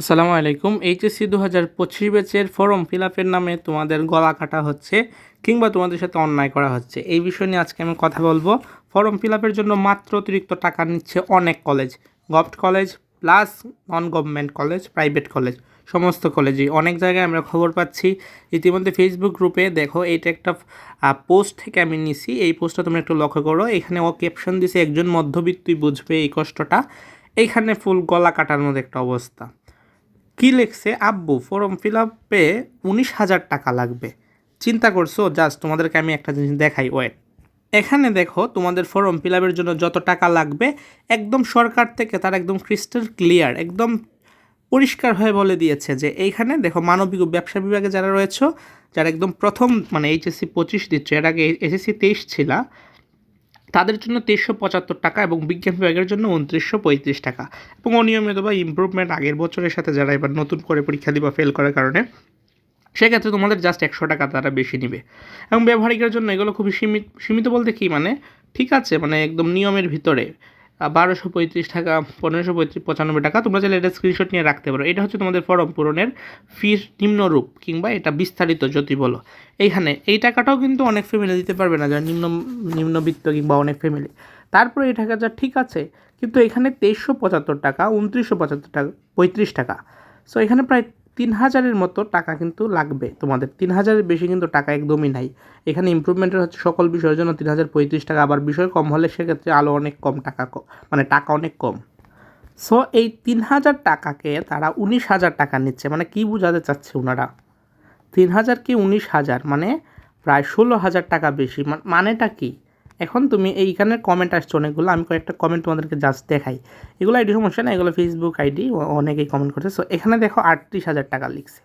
আসসালামু আলাইকুম। এইচএসসি দু হাজার পঁচিশ ব্যাচের ফর্ম ফিল আপের নামে তোমাদের গলা কাটা হচ্ছে কিংবা তোমাদের সাথে অন্যায় করা হচ্ছে। এই বিষয় নিয়ে আজকে আমি কথা বলব। ফর্ম ফিল আপের জন্য মাত্র অতিরিক্ত টাকা নিচ্ছে অনেক college. Government college plus non government college private college, সমস্ত কলেজেই। অনেক জায়গায় আমরা খবর পাচ্ছি। ইতিমধ্যে ফেসবুক গ্রুপে দেখো, এইটা একটা পোস্ট থেকে আমি নিছি। এই পোস্টটা তোমরা একটু লক্ষ্য করো। এখানে ও ক্যাপশন দিছে, একজন মধ্যবিত্তই বুঝবে এই কষ্টটা। এইখানে ফুল গলা কাটার মতো একটা অবস্থা। কি লিখছে? আব্বু ফর্ম ফিল আপে উনিশ হাজার টাকা লাগবে। চিন্তা করছ? জাস্ট তোমাদেরকে আমি একটা জিনিস দেখাই ওয়েট এখানে দেখো, তোমাদের ফর্ম ফিল আপের জন্য যত টাকা লাগবে, একদম সরকার থেকে তার একদম ক্রিস্টাল ক্লিয়ার একদম পরিষ্কার হয়ে বলে দিয়েছে যে এইখানে দেখো মানবিক ব্যবসা বিভাগে যারা রয়েছে, যারা একদম প্রথম মানে এইচএসসি পঁচিশ দিচ্ছে, এর আগে এসএসসি তেইশ ছিল তাদের জন্য তেইশশো পঁচাত্তর টাকা এবং বিজ্ঞান বিভাগের জন্য উনত্রিশশো পঁয়ত্রিশ টাকা। এবং অনিয়মিত বা ইম্প্রুভমেন্ট আগের বছরের সাথে যারা এবার নতুন করে পরীক্ষা দিবা ফেল করার কারণে, সেক্ষেত্রে তোমাদের জাস্ট একশো টাকা তারা বেশি নেবে। এবং ব্যবহারিকের জন্য এগুলো খুবই সীমিত সীমিত বলতে কি মানে ঠিক আছে মানে একদম নিয়মের ভিতরে। বারোশো পঁয়ত্রিশ টাকা, পনেরোশো পঁয়ত্রিশ, পঁচানব্বই টাকা। তোমরা চাইলে এটা স্ক্রিনশট নিয়ে রাখতে পারো। এটা হচ্ছে তোমাদের ফর্ম পূরণের ফির নিম্নরূপ কিংবা এটা বিস্তারিত যদি বলো। এইখানে, এই টাকাটাও কিন্তু অনেক ফ্যামিলি দিতে পারবে না, যারা নিম্ন, নিম্নবিত্ত কিংবা অনেক ফ্যামিলি তারপরে এই টাকা যা ঠিক আছে, কিন্তু এখানে তেইশশো পঁচাত্তর টাকা, উনত্রিশশো পঁচাত্তর টাকা, পঁয়ত্রিশ টাকা। সো এখানে প্রায় তিন হাজারের মতো টাকা কিন্তু লাগবে তোমাদের। তিন হাজারের বেশি কিন্তু টাকা একদমই নাই। এখানে ইম্প্রুভমেন্টের হচ্ছে সকল বিষয়ের জন্য তিন হাজার পঁয়ত্রিশ টাকা, আবার বিষয় কম হলে সেক্ষেত্রে আলো অনেক কম টাকা মানে টাকা অনেক কম। সো এই তিন হাজার টাকাকে তারা উনিশ হাজার টাকা নিচ্ছে। মানে কি বোঝাতে চাচ্ছে ওনারা তিন হাজার কি উনিশ হাজার মানে প্রায় ষোলো হাজার টাকা বেশি। মানেটা কী? এখন তুমি এইখানে কমেন্ট আসছে অনেকগুলো, আমি কয়েকটা কমেন্ট তোমাদেরকে জাস্ট দেখাই। এগুলো আইডি সমস্যা না এগুলো ফেসবুক আইডি অনেকেই কমেন্ট করছে। সো এখানে দেখো আটত্রিশ হাজার টাকা লিখছে।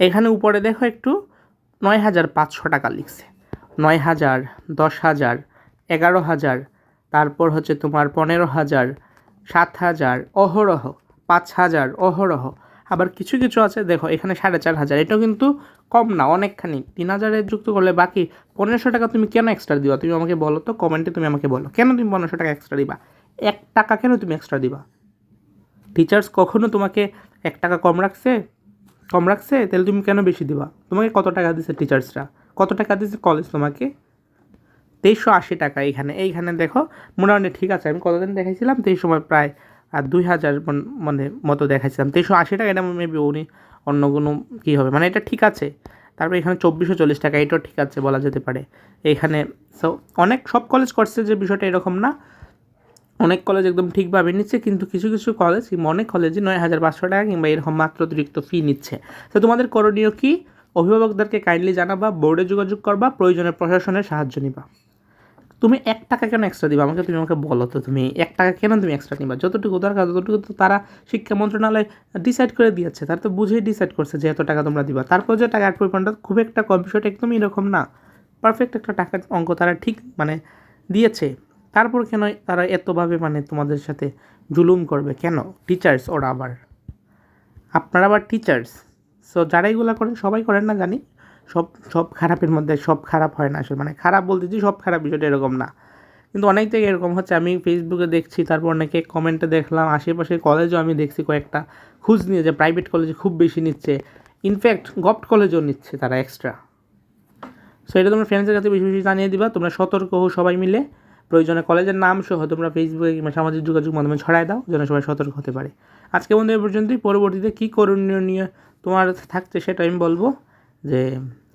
এখানে উপরে দেখো একটু নয় হাজার পাঁচশো টাকা লিখছে। নয় হাজার, দশ হাজার, এগারো হাজার, তারপর হচ্ছে তোমার পনেরো হাজার, সাত হাজার, অহরহ, পাঁচ হাজার, অহরহ আবার কিছু কিছু আছে, দেখো এখানে সাড়ে চার হাজার, এটাও কিন্তু কম না, অনেকখানি। তিন হাজারে যুক্ত করলে বাকি পনেরোশো টাকা তুমি কেন এক্সট্রা দিবা? তুমি আমাকে বলো তো কমেন্টে তুমি আমাকে বলো। কেন তুমি পনেরোশো টাকা এক্সট্রা দিবা? এক টাকা কেন তুমি এক্সট্রা দিবা? টিচার্স কখনো তোমাকে এক টাকা কম রাখছে? কম রাখছে? তাহলে তুমি কেন বেশি দিবা? তোমাকে কত টাকা দিছে টিচার্সরা কত টাকা দিছে কলেজ তোমাকে? তেইশশো আশি টাকা এইখানে এইখানে দেখো, মোটামুটি ঠিক আছে, আমি কতদিন দেখাইছিলাম? এই সময় প্রায় আর দুই হাজার মানে মতো দেখাইছিলাম। তেইশশো আশি টাকা এটা মেবি উনি অন্য কোনো কী হবে। মানে এটা ঠিক আছে। তারপরে এখানে চব্বিশশো চল্লিশ টাকা, এটাও ঠিক আছে বলা যেতে পারে। এখানে সো অনেক, সব কলেজ করছে যে বিষয়টা এরকম না, অনেক কলেজ একদম ঠিকভাবে নিচ্ছে, কিন্তু কিছু কিছু কলেজ কিংবা অনেক কলেজই নয় হাজার পাঁচশো টাকা কিংবা এরকম মাত্র অতিরিক্ত ফি নিচ্ছে। তো তোমাদের করণীয় কি? অভিভাবকদেরকে কাইন্ডলি জানাবা বোর্ডে যোগাযোগ করবা, প্রয়োজনে প্রশাসনের সাহায্য নিবা। তুমি এক টাকা কেন এক্সট্রা দিবা? আমাকে তুমি আমাকে বলো তো, তুমি এক টাকা কেন তুমি এক্সট্রা নিবা? যতটুকু দরকার, ততটুকু তো তারা শিক্ষা মন্ত্রণালয় ডিসাইড করে দিয়েছে। তারা তো বুঝেই ডিসাইড করছে যে এত টাকা তোমরা দিবা। তারপর যে টাকা অ্যাড পরিমাণটা খুব একটা কম বিষয়টা একদমই এরকম না। পারফেক্ট একটা টাকার অঙ্ক তারা ঠিক মানে দিয়েছে। তারপর কেন তারা এতভাবে মানে তোমাদের সাথে জুলুম করবে? কেন? টিচার্স ওরা আবার। আপনারা আবার টিচার্স সো যারা এগুলো করেন সবাই করেন না জানি। সব সব খারাপের মধ্যে সব খারাপ হয় না আসলে। মানে খারাপ বলতেছি সব খারাপ বিষয়টা এরকম না। কিন্তু অনেক থেকে এরকম হচ্ছে, আমি ফেসবুকে দেখছি, তারপর অনেকে কমেন্টে দেখলাম, আশেপাশে কলেজও আমি দেখছি কয়েকটা। খুঁজ নিয়ে যে প্রাইভেট কলেজে খুব বেশি নিচ্ছে। ইনফ্যাক্ট গভট কলেজও নিচ্ছে তারা এক্সট্রা সো এটা তোমরা ফ্রেন্ডসের কাছে বেশি বেশি জানিয়ে দিবা, তোমরা সতর্ক হো সবাই মিলে। প্রয়োজনে কলেজের নাম সহ তোমরা ফেসবুকে কিংবা সামাজিক যোগাযোগ মাধ্যমে ছড়ায় দাও, যেন সবাই সতর্ক হতে পারে। আজকে বন্ধু এ পর্যন্তই, পরবর্তীতে কী করণীয় নিয়ে তোমার থাকছে সেটা আমি বলব। যে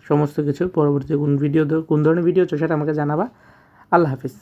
সমস্ত কিছু পরবর্তী কোন ভিডিও কোন ধরনের ভিডিও হচ্ছে সেটা আমাকে জানাবা। আল্লাহ হাফিজ।